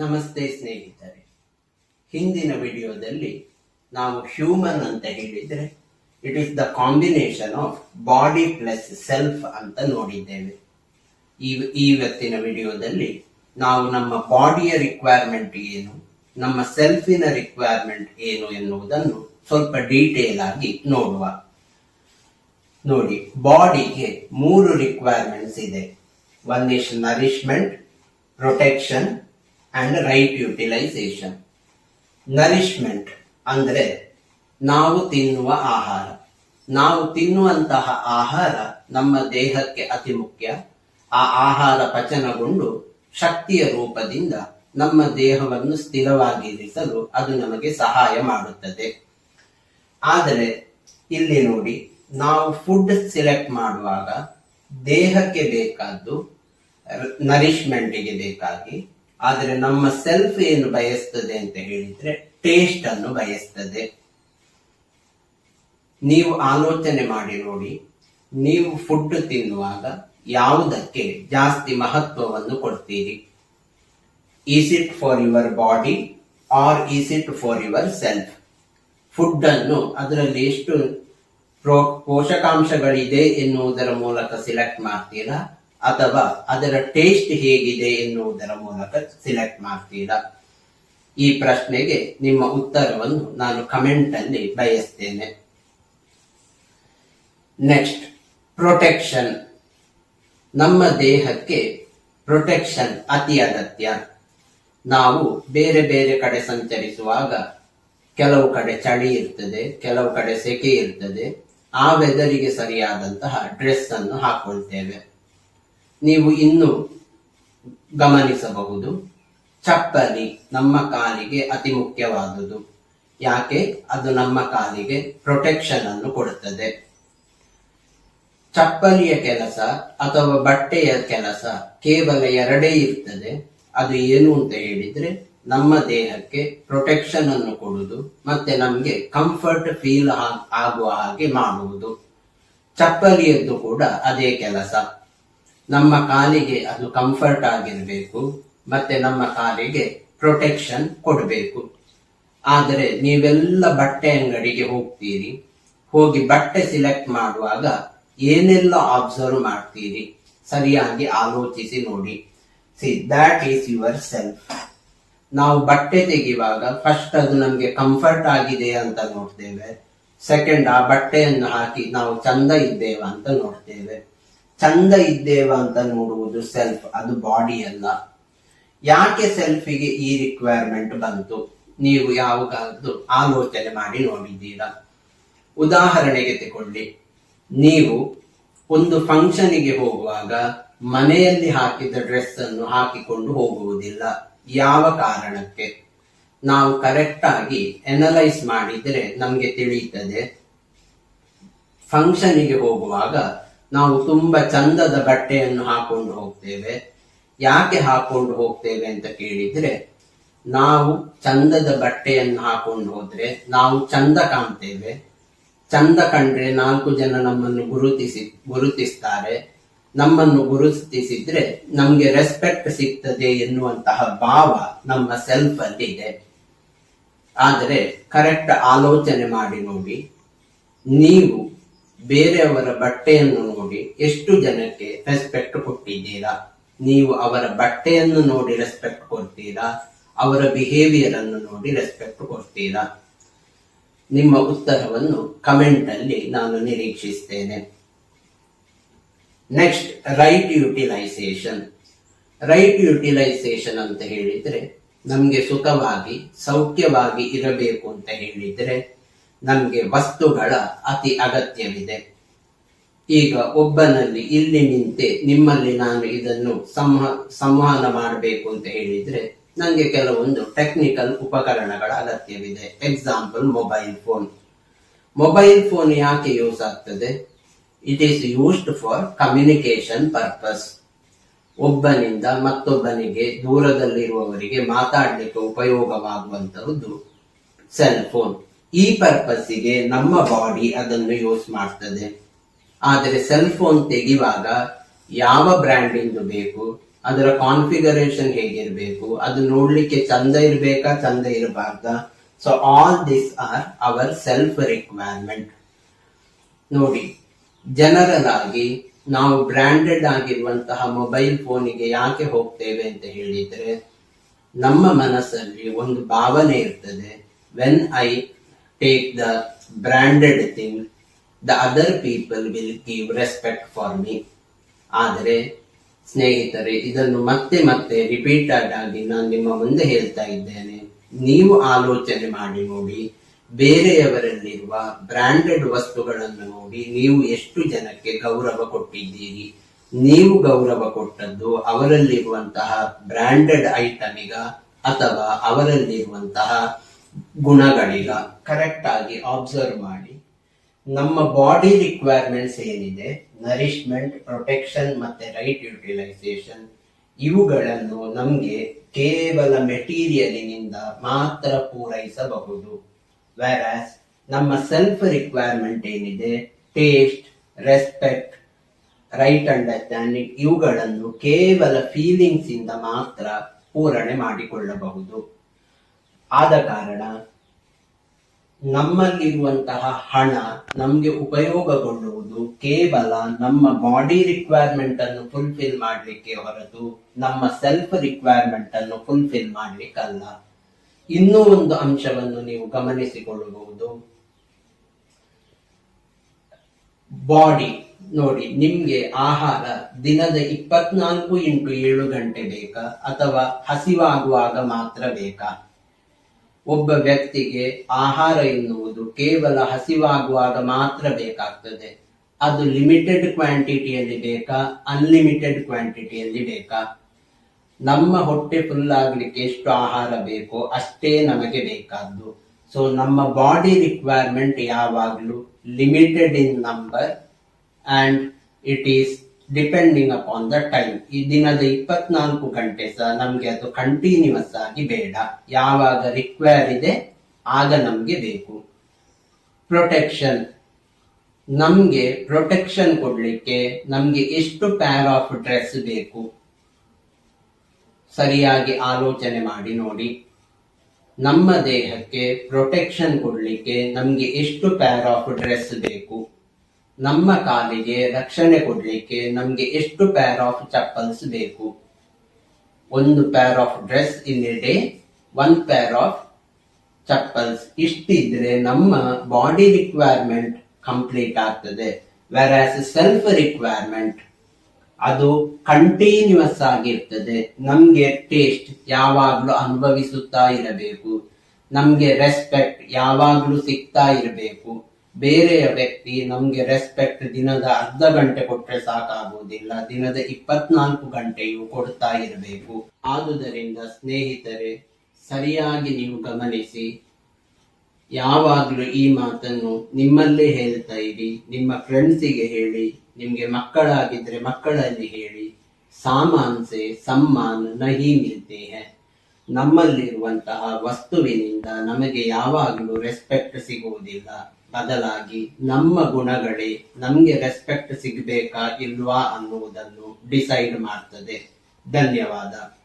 ನಮಸ್ತೆ ಸ್ನೇಹಿತರೆ. ಹಿಂದಿನ ವಿಡಿಯೋದಲ್ಲಿ ನಾವು ಹ್ಯೂಮನ್ ಅಂತ ಹೇಳಿದ್ರೆ it is the combination of body plus self ಅಂತ ನೋಡಿದ್ದೇವೆ. ಈ ಇವತ್ತಿನ ವಿಡಿಯೋದಲ್ಲಿ ನಾವು ನಮ್ಮ ಬಾಡಿಯ ರಿಕ್ವೈರ್ಮೆಂಟ್ ಏನು, ನಮ್ಮ ಸೆಲ್ಫಿನ ರಿಕ್ವೈರ್ಮೆಂಟ್ ಏನು ಎನ್ನುವುದನ್ನು ಸ್ವಲ್ಪ ಡೀಟೇಲ್ ಆಗಿ ನೋಡುವ. ನೋಡಿ ಬಾಡಿಗೆ ಮೂರು ರಿಕ್ವೈರ್ಮೆಂಟ್ಸ್ ಇದೆ. One is nourishment protection and right utilisation nourishment ಅಂದರೆ ನಾವು ತಿನ್ನುವ ಆಹಾರ. ನಾವು ತಿನ್ನುವಂತಹ ಆಹಾರ ನಮ್ಮ ದೇಹಕ್ಕೆ ಅತಿ ಮುಖ್ಯ. ಆ ಆಹಾರ ಪಚನಗೊಂಡು ಶಕ್ತಿಯ ರೂಪದಿಂದ ನಮ್ಮ ದೇಹವನ್ನು ಸ್ಥಿರವಾಗಿರಿಸಲು ಅದು ನಮಗೆ ಸಹಾಯ ಮಾಡುತ್ತದೆ. ಆದರೆ ಇಲ್ಲಿ ನೋಡಿ, ನಾವು ಫುಡ್ ಸೆಲೆಕ್ಟ್ ಮಾಡುವಾಗ ದೇಹಕ್ಕೆ ಬೇಕಾದ್ದು ನರಿಶ್ಮೆಂಟಿಗೆ ಬೇಕಾಗಿ ಆದರೆ ನಮ್ಮ ಸೆಲ್ಫ್ ಏನು ಬಯಸ್ತದೆ ಅಂತ ಹೇಳಿದ್ರೆ ಟೇಸ್ಟ್ ಅನ್ನು ಬಯಸ್ತದೆ. ನೀವು ಆಲೋಚನೆ ಮಾಡಿ ನೋಡಿ, ನೀವು ಫುಡ್ ತಿನ್ನುವಾಗ ಯಾವುದಕ್ಕೆ ಜಾಸ್ತಿ ಮಹತ್ವವನ್ನು ಕೊಡ್ತೀರಿ? Is it for your body or is it for your self food ಅನ್ನು ಅದರಲ್ಲಿ ಎಷ್ಟು ಪೋಷಕಾಂಶಗಳಿದೆ ಎನ್ನುವುದರ ಮೂಲಕ ಸಿಲೆಕ್ಟ್ ಮಾಡ್ತೀರಾ? ಅಥವಾ ಅದರ ಟೇಸ್ಟ್ ಹೇಗಿದೆ ಎನ್ನುವುದರ ಮೂಲಕ ಸಿಲೆಕ್ಟ್ ಮಾಡ್ತೀರಾ? ಈ ಪ್ರಶ್ನೆಗೆ ನಿಮ್ಮ ಉತ್ತರವನ್ನು ನಾನು ಕಮೆಂಟ್ ಅಲ್ಲಿ ಬಯಸ್ತೇನೆ. ನೆಕ್ಸ್ಟ್ ಪ್ರೊಟೆಕ್ಷನ್ ನಮ್ಮ ದೇಹಕ್ಕೆ ಪ್ರೊಟೆಕ್ಷನ್ ಅತಿ ಅಗತ್ಯ. ನಾವು ಬೇರೆ ಬೇರೆ ಕಡೆ ಸಂಚರಿಸುವಾಗ ಕೆಲವು ಕಡೆ ಚಳಿ ಇರ್ತದೆ, ಕೆಲವು ಕಡೆ ಸೆಕೆ ಇರ್ತದೆ. ಆ ವೆದರಿಗೆ ಸರಿಯಾದಂತಹ ಡ್ರೆಸ್ ಅನ್ನು ಹಾಕೊಳ್ತೇವೆ. ನೀವು ಇನ್ನು ಗಮನಿಸಬಹುದು, ಚಪ್ಪಲಿ ನಮ್ಮ ಕಾಲಿಗೆ ಅತಿ ಮುಖ್ಯವಾದುದು. ಯಾಕೆ? ಅದು ನಮ್ಮ ಕಾಲಿಗೆ ಪ್ರೊಟೆಕ್ಷನ್ ಅನ್ನು ಕೊಡುತ್ತದೆ. ಚಪ್ಪಲಿಯ ಕೆಲಸ ಅಥವಾ ಬಟ್ಟೆಯ ಕೆಲಸ ಕೇವಲ ಎರಡೇ ಇರ್ತದೆ. ಅದು ಏನು ಅಂತ ಹೇಳಿದ್ರೆ, ನಮ್ಮ ದೇಹಕ್ಕೆ ಪ್ರೊಟೆಕ್ಷನ್ ಅನ್ನು ಕೊಡುವುದು ಮತ್ತೆ ನಮಗೆ ಕಂಫರ್ಟ್ ಫೀಲ್ ಆಗುವ ಹಾಗೆ ಮಾಡುವುದು. ಚಪ್ಪಲಿಯದ್ದು ಕೂಡ ಅದೇ ಕೆಲಸ. ನಮ್ಮ ಕಾಲಿಗೆ ಅದು ಕಂಫರ್ಟ್ ಆಗಿರಬೇಕು, ಮತ್ತೆ ನಮ್ಮ ಕಾಲಿಗೆ ಪ್ರೊಟೆಕ್ಷನ್ ಕೊಡಬೇಕು. ಆದರೆ ನೀವೆಲ್ಲ ಬಟ್ಟೆ ಅಂಗಡಿಗೆ ಹೋಗ್ತೀರಿ, ಹೋಗಿ ಬಟ್ಟೆ ಸಿಲೆಕ್ಟ್ ಮಾಡುವಾಗ ಏನೆಲ್ಲ ಅಬ್ಸರ್ವ್ ಮಾಡ್ತೀರಿ, ಸರಿಯಾಗಿ ಆಲೋಚಿಸಿ ನೋಡಿ. See that is your self ನಾವು ಬಟ್ಟೆ ತೆಗೆಯುವಾಗ ಫಸ್ಟ್ ಅದು ನಮಗೆ ಕಂಫರ್ಟ್ ಆಗಿದೆ ಅಂತ ನೋಡ್ತೇವೆ. ಸೆಕೆಂಡ್ ಆ ಬಟ್ಟೆಯನ್ನು ಹಾಕಿ ನಾವು ಚಂದ ಇದ್ದೇವೆ ಅಂತ ನೋಡ್ತೇವೆ. ಚಂದ ಇದ್ದೇವ ಅಂತ ನೋಡುವುದು ಸೆಲ್ಫ್ ಅದು ಬಾಡಿ ಅಲ್ಲ. ಯಾಕೆ ಸೆಲ್ಫಿಗೆ ಈ ರಿಕ್ವೈರ್ಮೆಂಟ್ ಬಂತು? ನೀವು ಯಾವಾಗಾದ್ರೂ ಆಲೋಚನೆ ಮಾಡಿ ನೋಡಿದ್ದೀರಾ? ಉದಾಹರಣೆಗೆ ತಗೊಳ್ಳಿ ನೀವು ಒಂದು ಫಂಕ್ಷನಿಗೆ ಹೋಗುವಾಗ ಮನೆಯಲ್ಲಿ ಹಾಕಿದ ಡ್ರೆಸ್ ಅನ್ನು ಹಾಕಿಕೊಂಡು ಹೋಗುವುದಿಲ್ಲ. ಯಾವ ಕಾರಣಕ್ಕೆ? ನಾವು ಕರೆಕ್ಟ್ ಆಗಿ ಎನಲೈಸ್ ಮಾಡಿದ್ರೆ ನಮಗೆ ತಿಳಿಯುತ್ತದೆ. ಫಂಕ್ಷನಿಗೆ ಹೋಗುವಾಗ ನಾವು ತುಂಬಾ ಚಂದದ ಬಟ್ಟೆಯನ್ನು ಹಾಕೊಂಡು ಹೋಗ್ತೇವೆ. ಯಾಕೆ ಹಾಕೊಂಡು ಹೋಗ್ತೇವೆ ಅಂತ ಕೇಳಿದ್ರೆ, ನಾವು ಚಂದದ ಬಟ್ಟೆಯನ್ನು ಹಾಕೊಂಡು ಹೋದ್ರೆ ನಾವು ಚಂದ ಕಾಣ್ತೇವೆ. ಚಂದ ಕಂಡ್ರೆ ನಾಲ್ಕು ಜನ ನಮ್ಮನ್ನು ಗುರುತಿಸಿ, ಗುರುತಿಸ್ತಾರೆ. ನಮ್ಮನ್ನು ಗುರುತಿಸಿದ್ರೆ ನಮ್ಗೆ ರೆಸ್ಪೆಕ್ಟ್ ಸಿಗ್ತದೆ ಎನ್ನುವಂತಹ ಭಾವ ನಮ್ಮ ಸೆಲ್ಫ್ ಅಲ್ಲಿ ಇದೆ. ಆದರೆ ಕರೆಕ್ಟ್ ಆಲೋಚನೆ ಮಾಡಿ ನೋಡಿ, ನೀವು ಬೇರೆಯವರ ಬಟ್ಟೆಯನ್ನು ನೋಡಿ ಎಷ್ಟು ಜನಕ್ಕೆ ರೆಸ್ಪೆಕ್ಟ್ ಕೊಟ್ಟಿದ್ದೀರಾ? ನೀವು ಅವರ ಬಟ್ಟೆಯನ್ನು ನೋಡಿ ರೆಸ್ಪೆಕ್ಟ್ ಕೊಡ್ತೀರಾ? ಅವರ ಬಿಹೇವಿಯರ್ ಅನ್ನು ನೋಡಿ ರೆಸ್ಪೆಕ್ಟ್ ಕೊಡ್ತೀರಾ? ನಿಮ್ಮ ಉತ್ತರವನ್ನು ಕಮೆಂಟ್ ಅಲ್ಲಿ ನಾನು ನಿರೀಕ್ಷಿಸ್ತೇನೆ. Next right utilisation right utilisation ಅಂತ ಹೇಳಿದ್ರೆ ನಮಗೆ ಸುಖವಾಗಿ, ಸೌಖ್ಯವಾಗಿ ಇರಬೇಕು ಅಂತ ಹೇಳಿದ್ರೆ ನಮಗೆ ವಸ್ತುಗಳ ಅತಿ ಅಗತ್ಯವಿದೆ. ಈಗ ಒಬ್ಬನಲ್ಲಿ ಇಲ್ಲಿ ನಿಂತೆ ನಿಮ್ಮಲ್ಲಿ ನಾನು ಇದನ್ನು ಸಂವಹನ ಮಾಡಬೇಕು ಅಂತ ಹೇಳಿದ್ರೆ ನನಗೆ ಕೆಲವೊಂದು ಟೆಕ್ನಿಕಲ್ ಉಪಕರಣಗಳ ಅಗತ್ಯವಿದೆ. Example mobile phone mobile phone ಯಾಕೆ ಯೂಸ್ ಆಗ್ತದೆ? It is used for communication purpose ಒಬ್ಬನಿಂದ ಮತ್ತೊಬ್ಬನಿಗೆ ದೂರದಲ್ಲಿರುವವರಿಗೆ ಮಾತಾಡಲಿಕ್ಕೆ ಉಪಯೋಗವಾಗುವಂತಹದ್ದು ಸೆಲ್ ಫೋನ್ ಈ ಪರ್ಪಸ್ಸಿಗೆ ನಮ್ಮ ಬಾಡಿ ಅದನ್ನು ಯೂಸ್ ಮಾಡ್ತದೆ. ಆದರೆ ಸೆಲ್ ಫೋನ್ ತೆಗೆಯುವಾಗ ಯಾವ ಬ್ರ್ಯಾಂಡಿಂದು ಬೇಕು, ಅದರ ಕಾನ್ಫಿಗರೇಷನ್ ಹೇಗಿರಬೇಕು, ಅದು ನೋಡ್ಲಿಕ್ಕೆ ಚಂದ ಇರಬೇಕಾ, ಚಂದ ಇರಬಾರ್ದ? So all this are our self requirement ನೋಡಿ ಜನರಲ್ ಆಗಿ ನಾವು ಬ್ರ್ಯಾಂಡೆಡ್ ಆಗಿರುವಂತಹ ಮೊಬೈಲ್ ಫೋನಿಗೆ ಯಾಕೆ ಹೋಗ್ತೇವೆ ಅಂತ ಹೇಳಿದ್ರೆ, ನಮ್ಮ ಮನಸ್ಸಲ್ಲಿ ಒಂದು ಭಾವನೆ ಇರ್ತದೆ. When I take the branded thing the other people will give respect for me ಆದರೆ ಸ್ನೇಹಿತರೆ, ಇದನ್ನು ಮತ್ತೆ ಮತ್ತೆ ರಿಪೀಟ್ ಆಗಿ ನಾನು ನಿಮ್ಮ ಮುಂದೆ ಹೇಳ್ತಾ ಇದ್ದೇನೆ. ನೀವು ಆಲೋಚನೆ ಮಾಡಿ ನೋಡಿ. ಬೇರೆಯವರಲ್ಲಿರುವ ಬ್ರಾಂಡೆಡ್ ವಸ್ತುಗಳನ್ನು ನೋಡಿ. ನೀವು ಎಷ್ಟು ಜನಕ್ಕೆ ಗೌರವ ಕೊಟ್ಟಿದ್ದೀರಿ? ನೀವು ಗೌರವ ಕೊಟ್ಟದ್ದು ಅವರಲ್ಲಿರುವಂತಹ ಬ್ರಾಂಡೆಡ್ ಐಟಮಿಗ ಅಥವಾ ಅವರಲ್ಲಿರುವಂತಹ ಗುಣಗಳಿಗ? ಕರೆಕ್ಟ್ ಆಗಿ ಅಬ್ಸರ್ವ್ ಮಾಡಿ. ನಮ್ಮ ಬಾಡಿ ರಿಕ್ವೈರ್ಮೆಂಟ್ಸ್ ಏನಿದೆ? ನರಿಶ್ಮೆಂಟ್ ಪ್ರೊಟೆಕ್ಷನ್ ಮತ್ತೆ ರೈಟ್ ಯುಟಿಲೈಸೇಷನ್ ಇವುಗಳನ್ನು ನಮಗೆ ಕೇವಲ ಮೆಟೀರಿಯಲಿನಿಂದ ಮಾತ್ರ ಪೂರೈಸಬಹುದು. ವ್ಯಾರಾಸ್ ನಮ್ಮ ಸೆಲ್ಫ್ ರಿಕ್ವೈರ್ಮೆಂಟ್ ಏನಿದೆ? ಟೇಸ್ಟ್ ರೆಸ್ಪೆಕ್ಟ್ ರೈಟ್ ಅಂಡರ್ಸ್ಟ್ಯಾಂಡಿಂಗ್ ಇವುಗಳನ್ನು ಕೇವಲ ಫೀಲಿಂಗ್ಸ್ ಇಂದ ಮಾತ್ರ ಪೂರಣೆ ಮಾಡಿಕೊಳ್ಳಬಹುದು. ಆದ ಕಾರಣ ನಮ್ಮಲ್ಲಿರುವಂತಹ ಹಣ ನಮಗೆ ಉಪಯೋಗಗೊಳ್ಳುವುದು ಕೇವಲ ನಮ್ಮ ಬಾಡಿ ರಿಕ್ವೈರ್ಮೆಂಟ್ ಅನ್ನು ಫುಲ್ಫಿಲ್ ಮಾಡಲಿಕ್ಕೆ ಹೊರತು ನಮ್ಮ ಸೆಲ್ಫ್ ರಿಕ್ವೈರ್ಮೆಂಟ್ ಅನ್ನು ಫುಲ್ಫಿಲ್ ಮಾಡ್ಲಿಕ್ಕಲ್ಲ. ಇನ್ನೂ ಒಂದು ಅಂಶವನ್ನು ನೀವು ಗಮನಿಸಿಕೊಳ್ಳಬಹುದು. ಬಾಡಿ ನೋಡಿ, ನಿಮ್ಗೆ ಆಹಾರ ದಿನದ ಇಪ್ಪತ್ನಾಲ್ಕು ಇಂಟು ಏಳು ಗಂಟೆ ಬೇಕಾ ಅಥವಾ ಹಸಿವಾಗುವಾಗ ಮಾತ್ರ ಬೇಕಾ? ಒಬ್ಬ ವ್ಯಕ್ತಿಗೆ ಆಹಾರ ಎನ್ನುವುದು ಕೇವಲ ಹಸಿವಾಗುವಾಗ ಮಾತ್ರ ಬೇಕಾಗ್ತದೆ. ಅದು ಲಿಮಿಟೆಡ್ ಕ್ವಾಂಟಿಟಿಯಲ್ಲಿ ಬೇಕಾ ಅನ್ಲಿಮಿಟೆಡ್ ಕ್ವಾಂಟಿಟಿಯಲ್ಲಿ ಬೇಕಾ? ನಮ್ಮ ಹೊಟ್ಟೆ ಫುಲ್ ಆಗಲಿಕ್ಕೆ ಎಷ್ಟು ಆಹಾರ ಬೇಕೋ ಅಷ್ಟೇ ನಮಗೆ ಬೇಕಾದ್ದು. ಸೊ ನಮ್ಮ ಬಾಡಿ ರಿಕ್ವೈರ್ಮೆಂಟ್ ಯಾವಾಗಲೂ limited in number and it is depending upon the time ಈ ದಿನದ ಇಪ್ಪತ್ನಾಲ್ಕು ಗಂಟೆ ಸಹ ನಮ್ಗೆ ಅದು ಕಂಟಿನ್ಯೂಸ್ ಆಗಿ ಬೇಡ. ಯಾವಾಗ ರಿಕ್ವೈರ್ ಇದೆ, ಆಗ ನಮ್ಗೆ ಬೇಕು. ಪ್ರೊಟೆಕ್ಷನ್ ನಮ್ಗೆ ಪ್ರೊಟೆಕ್ಷನ್ ಕೊಡ್ಲಿಕ್ಕೆ ನಮ್ಗೆ ಎಷ್ಟು ಪ್ಯಾರ್ ಆಫ್ ಡ್ರೆಸ್ ಬೇಕು? ಸರಿಯಾಗಿ ಆಲೋಚನೆ ಮಾಡಿ, ನೋಡಿ. ನಮ್ಮ ದೇಹಕ್ಕೆ ಪ್ರೊಟೆಕ್ಷನ್ ಕೊಡ್ಲಿಕ್ಕೆ ನಮ್ಗೆ ಎಷ್ಟು ಪ್ಯಾರ್ ಆಫ್ ಡ್ರೆಸ್ ಬೇಕು? ನಮ್ಮ ಕಾಲಿಗೆ ರಕ್ಷಣೆ ಕೊಡಲಿಕ್ಕೆ ನಮಗೆ ಎಷ್ಟು ಪ್ಯಾರ್ ಆಫ್ ಚಪ್ಪಲ್ಸ್ ಬೇಕು? ಒಂದು pair of dress in a day one pair of chappals ಇಷ್ಟಿದ್ರೆ ನಮ್ಮ ಬಾಡಿ ರಿಕ್ವೈರ್ಮೆಂಟ್ ಕಂಪ್ಲೀಟ್ ಆಗ್ತದೆ. ವೆರ್ ಆಸ್ ಸೆಲ್ಫ್ ರಿಕ್ವೈರ್ಮೆಂಟ್ ಅದು ಕಂಟಿನ್ಯೂಸ್ ಆಗಿರ್ತದೆ. ನಮ್ಗೆ ಟೇಸ್ಟ್ ಯಾವಾಗ್ಲೂ ಅನುಭವಿಸುತ್ತಾ ಇರಬೇಕು. ನಮ್ಗೆ ರೆಸ್ಪೆಕ್ಟ್ ಯಾವಾಗ್ಲೂ ಸಿಗ್ತಾ ಇರಬೇಕು. ಬೇರೆಯ ವ್ಯಕ್ತಿ ನಮ್ಗೆ ರೆಸ್ಪೆಕ್ಟ್ ದಿನದ ಅರ್ಧ ಗಂಟೆ ಕೊಟ್ರೆ ಸಾಕಾಗುವುದಿಲ್ಲ, ದಿನದ ಇಪ್ಪತ್ನಾಲ್ಕು ಗಂಟೆಯು ಕೊಡ್ತಾ ಇರಬೇಕು. ಆದುದರಿಂದ ಸ್ನೇಹಿತರೆ, ಸರಿಯಾಗಿ ನೀವು ಗಮನಿಸಿ, ಯಾವಾಗಲೂ ಈ ಮಾತನ್ನು ನಿಮ್ಮಲ್ಲೇ ಹೇಳ್ತಾ ಇರಿ, ನಿಮ್ಮ ಫ್ರೆಂಡ್ಸಿಗೆ ಹೇಳಿ, ನಿಮ್ಗೆ ಮಕ್ಕಳಾಗಿದ್ರೆ ಮಕ್ಕಳಲ್ಲಿ ಹೇಳಿ ಸಾಮಾನ್ ಸೆ ಸಮ್ಮಾನ್ ನಹಿ ಮಿಲ್ತೆ ಹೇ ನಮ್ಮಲ್ಲಿರುವಂತಹ ವಸ್ತುವಿನಿಂದ ನಮಗೆ ಯಾವಾಗಲೂ ರೆಸ್ಪೆಕ್ಟ್ ಸಿಗುವುದಿಲ್ಲ. ಬದಲಾಗಿ ನಮ್ಮ ಗುಣಗಳೇ ನಮ್ಗೆ ರೆಸ್ಪೆಕ್ಟ್ ಸಿಗಬೇಕಾ ಇಲ್ವಾ ಅನ್ನುವುದನ್ನು ಡಿಸೈಡ್ ಮಾಡ್ತದೆ. ಧನ್ಯವಾದ.